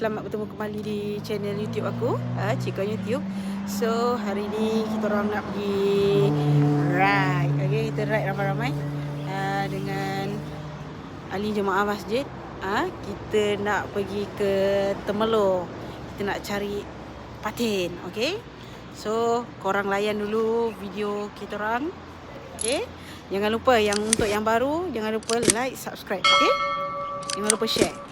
selamat bertemu kembali di channel YouTube aku, uh, Cik On YouTube. So, hari ni kita orang nak pergi ride. Okay, kita ride ramai-ramai uh, dengan ahli jemaah masjid. Uh, kita nak pergi ke Temelur. Kita nak cari patin, okay? So, korang layan dulu video kita orang. Okay? Jangan lupa yang untuk yang baru, jangan lupa like, subscribe, okay? Jangan lupa share.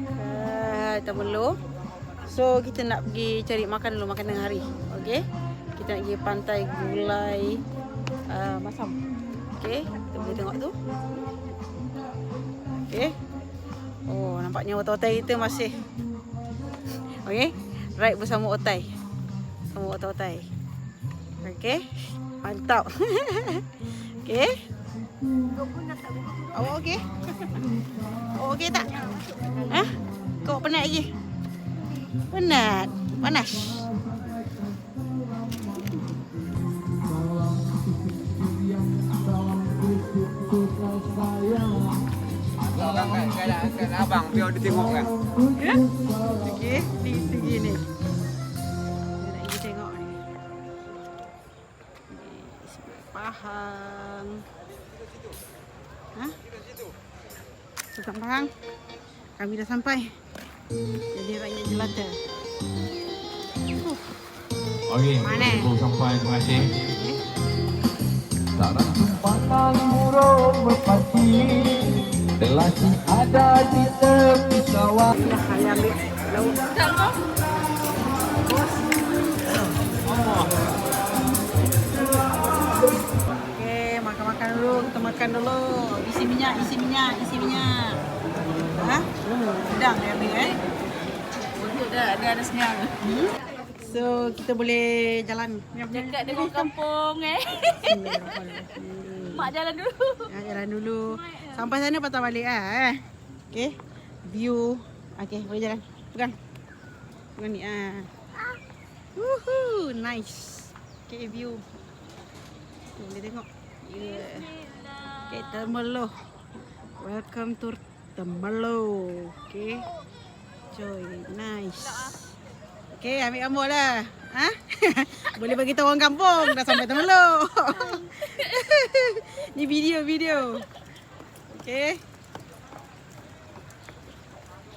Dekat Temerloh. So, kita nak pergi cari makan dulu, makan tengah hari. Okay. Kita nak pergi pantai gulai uh, masam. Okay, kita boleh tengok tu. Okay. Oh, nampaknya otai-otai kita masih. Okay. Ride bersama otai. Sama otai-otai. Okay. Mantap. okay. Awak okey? Awak okey tak? Ha? Kau penat lagi? Penat? Panas? Abang biar dia tengok kan. Ya? Okey, tinggi tinggi ni. Kita tengok ni. Pahang. Ha? Sultan Pahang. Kami dah sampai. Jadi rakyat jelata. Uh, Okey, Mana? sampai. Terima kasih. Nak pandang burung merpati Lelaki ada di tepi sawah dah saya ambil lauk. Okey, dulu. Kita makan dulu. Isi minyak, isi minyak, isi minyak. Ha? Sedang dia ambil eh. Dah ada ada senyap. Hmm? So, kita boleh jalan. Dekat dengan kampung eh. Mak jalan dulu. Ya, jalan dulu. Sampai sana patah balik ah. Eh. Okey. View. Okey, boleh jalan. Pegang. Pegang ni ah. Woohoo, nice. Okey, view. Boleh tengok. Okey, Temerloh. Welcome to Temerloh. Okey. Joy, nice. Okey, ambil gambar lah. Ha? Boleh bagi tahu orang kampung dah sampai Temerloh. Ni video, video. Okey.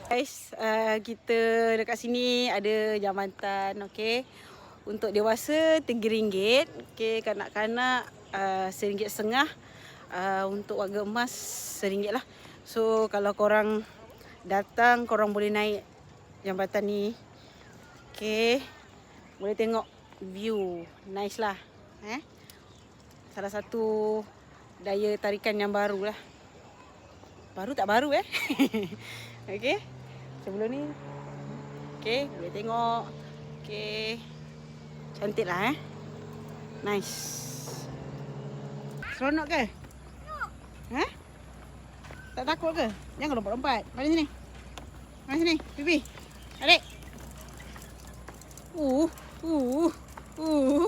Guys, uh, kita dekat sini ada jambatan, okey. Untuk dewasa RM3, okey, kanak-kanak uh, RM1.5. Uh, untuk warga emas RM1 lah. So kalau korang datang, korang boleh naik jambatan ni. Okey. Boleh tengok view. Nice lah. Eh? Salah satu daya tarikan yang baru lah. Baru tak baru eh. Okey. Sebelum ni. Okey, boleh tengok. Okey. Cantik lah eh. Nice. Seronok ke? Ha? Tak takut ke? Jangan lompat-lompat. Mari sini. Mari sini. Pipi. Adik. Uh. Uh. Uh.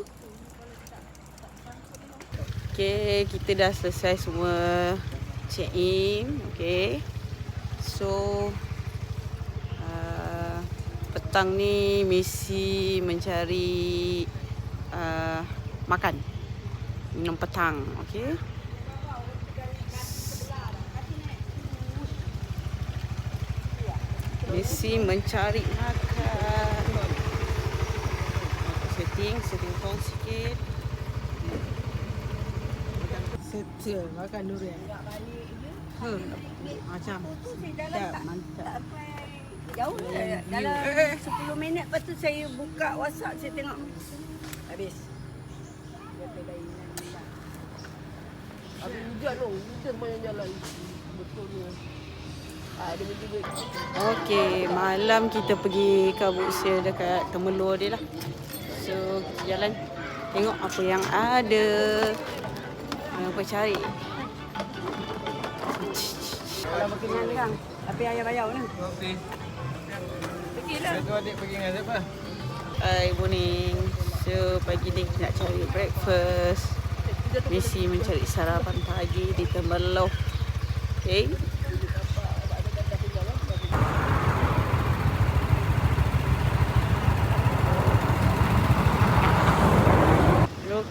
Okay, kita dah selesai semua check in. Okay. So, uh, petang ni misi mencari uh, makan. Minum petang. Okay. Misi mencari makan. Setting, setting phone sikit. Settle makan durian. Hmm. Macam. Tak mantap. Jauh dah. Dalam 10 minit lepas tu saya buka WhatsApp saya tengok. Habis. Habis hujan tu, hujan banyak jalan. Betulnya. Ah. Okey, malam kita pergi kabut sil dekat Temerloh dia lah. So, kita jalan tengok apa yang ada. Apa cari. Kalau makin kan. Tapi ayah bayar ni. Okey. Pergilah. Tu adik pergi dengan siapa? Hai, morning. So, pagi ni nak cari breakfast. Misi mencari sarapan pagi di Temerloh. Okay.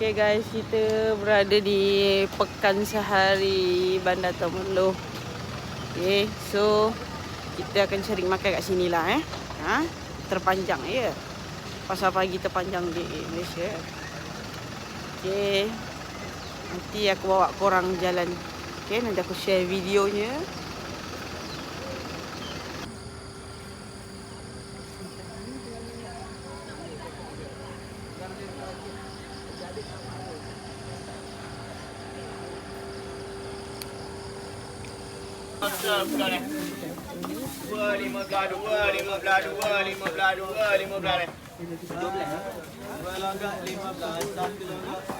Okay guys, kita berada di pekan sehari Bandar Temerloh. Okay, so kita akan cari makan kat sini lah eh. Ha? Terpanjang ya. Pasar pagi terpanjang di Malaysia. Okay. Nanti aku bawa korang jalan Okay, nanti aku share videonya Masa bukan ni 2, 5, 2, 5, 2, 5, 2, 5, 2, 5, 2, 5, 2, lima belas 5, 2,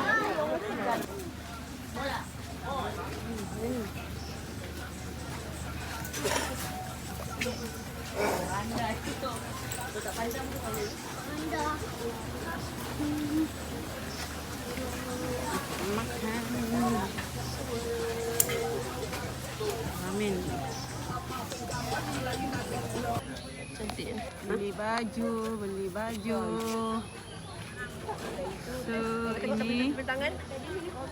Beli baju, beli baju. So ini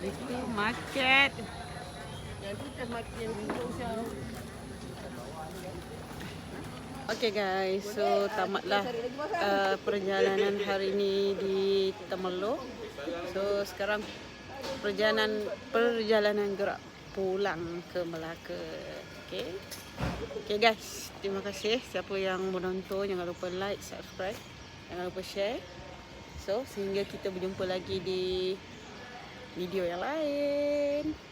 itu market. Okay guys, so tamatlah uh, perjalanan hari ini di Temerloh. So sekarang perjalanan perjalanan gerak pulang ke Melaka. Okay. Okay guys, terima kasih siapa yang menonton. Jangan lupa like, subscribe. Jangan lupa share. So sehingga kita berjumpa lagi di video yang lain.